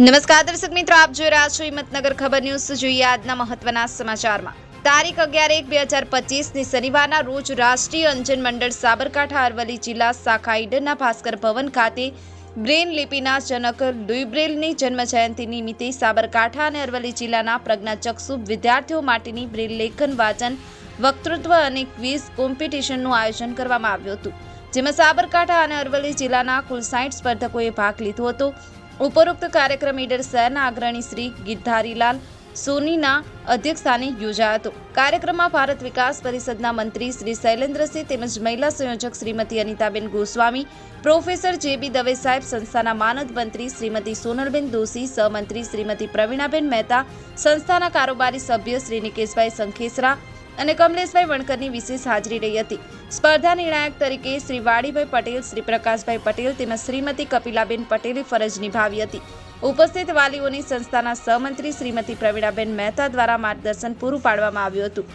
નમસ્કાર દર્શક મિત્રો, આપ જોઈ રહ્યા છો હિંમતનગર ખબર ન્યૂઝ. જોઈએ આજના મહત્વના સમાચારમાં. તારીખ અગિયાર એક બે હજાર પચીસની શનિવારના રોજ રાષ્ટ્રીય અંજન મંડળ સાબરકાંઠા, અરવલ્લી જિલ્લા શાખા ઈડરના ભાસ્કર ભવન ખાતે બ્રેન લિપિના જનક લુઈબ્રેલની જન્મ જયંતિ નિમિત્તે સાબરકાંઠા અને અરવલ્લી જિલ્લાના પ્રજ્ઞાચક્ષુ વિદ્યાર્થીઓ માટેની બ્રેન લેખન, વાચન, વક્તૃત્વ અને ક્વિઝ કોમ્પિટિશનનું આયોજન કરવામાં આવ્યું હતું. જેમાં સાબરકાંઠા અને અરવલ્લી જિલ્લાના કુલ સાઠ સ્પર્ધકોએ ભાગ લીધો હતો. ઉપરોક્ત કાર્યક્રમ ઈડર શહેરના અગ્રણી શ્રી ગિરધારીલાલ સોનીના અધ્યક્ષસ્થાને યોજાયો હતો. કાર્યક્રમમાં ભારત વિકાસ પરિષદના મંત્રી શ્રી શૈલેન્દ્રસિંહ તેમજ મહિલા સંયોજક શ્રીમતી અનિતાબેન ગોસ્વામી, પ્રોફેસર જે બી દવે સાહેબ, સંસ્થાના માનદ મંત્રી શ્રીમતી સોનલબેન દોશી, સહમંત્રી શ્રીમતી પ્રવીણાબેન મહેતા, સંસ્થાના કારોબારી સભ્ય શ્રી નિકેશભાઈ સંખેસરા અને કમલેશભાઈ વણકરની વિશેષ હાજરી રહી હતી. સ્પર્ધા નિર્ણાયક તરીકે શ્રી વાડીભાઈ પટેલ, શ્રી પ્રકાશભાઈ પટેલ તેમજ શ્રીમતી કપિલાબેન પટેલે ફરજ નિભાવી હતી. ઉપસ્થિત વાલીઓની સંસ્થાના સહમંત્રી શ્રીમતી પ્રવીણાબેન મહેતા દ્વારા માર્ગદર્શન પૂરું પાડવામાં આવ્યું હતું.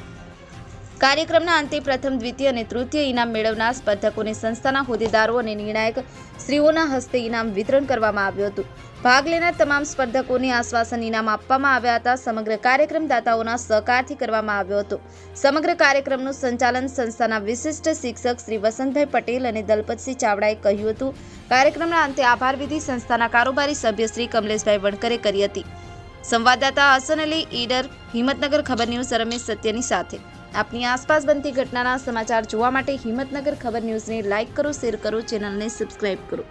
કાર્યક્રમના અંતે પ્રથમ, દ્વિતીય અને તૃતીય ઇનામ મેળવનાર સ્પર્ધકોને સંસ્થાના હોદ્દેદારો અને નિર્ણાયક શ્રીઓના હસ્તે ઇનામ વિતરણ કરવામાં આવ્યું હતું. ભાગ લેનાર તમામ સ્પર્ધકોને આશ્વાસન ઇનામ આપવામાં આવ્યા હતા. સમગ્ર કાર્યક્રમ દાતાઓના સહકારથી કરવામાં આવ્યો હતો. સમગ્ર કાર્યક્રમનું સંચાલન સંસ્થાના વિશિષ્ટ શિક્ષક શ્રી વસંતભાઈ પટેલ અને દલપતસિંહ ચાવડાએ કહ્યું હતું. કાર્યક્રમના અંતે આભાર વિધિ સંસ્થાના કારોબારી સભ્ય શ્રી કમલેશભાઈ વણકરે કરી હતી. સંવાદદાતા હસન અલી, ઈડર, હિંમતનગર ખબર ન્યૂઝ રમેશ સત્યની સાથે. આપની આસપાસ બનતી ઘટનાના સમાચાર જોવા માટે હિંમતનગર ખબર ન્યૂઝને લાઇક કરો, શેર કરો, ચેનલને સબસ્ક્રાઇબ કરો.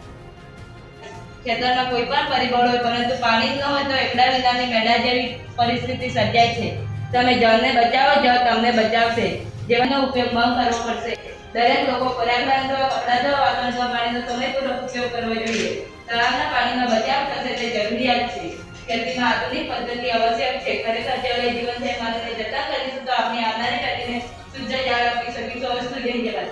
ખેતરમાં કોઈ પણ પરિબળ હોય, પરંતુ પાણી ન હોય તો એકડા વિનાની મેળા જેવી પરિસ્થિતિ સર્જાય છે. તમે જળને બચાવો, જળ તમને બચાવશે. જેવાનો ઉપયોગ બંધ કરવો પડશે. દરેક લોકો પર્યાવરણ ધોવા કપડાં ધોવા, વાસણ ધોવા, પાણીનો સમયપૂર્વક ઉપયોગ કરવો જોઈએ. તળાવના પાણીનો બચાવ થશે તે જરૂરિયાત છે. ખેતીમાં આધુનિક પદ્ધતિ આવશ્યક છે. ખરેખર જળ જીવન છે માનવીને જતન કરીશું તો આપણે આવનારી પેઢીને શુદ્ધ જળ આપી શકીશું. વસ્તુ જય જવાન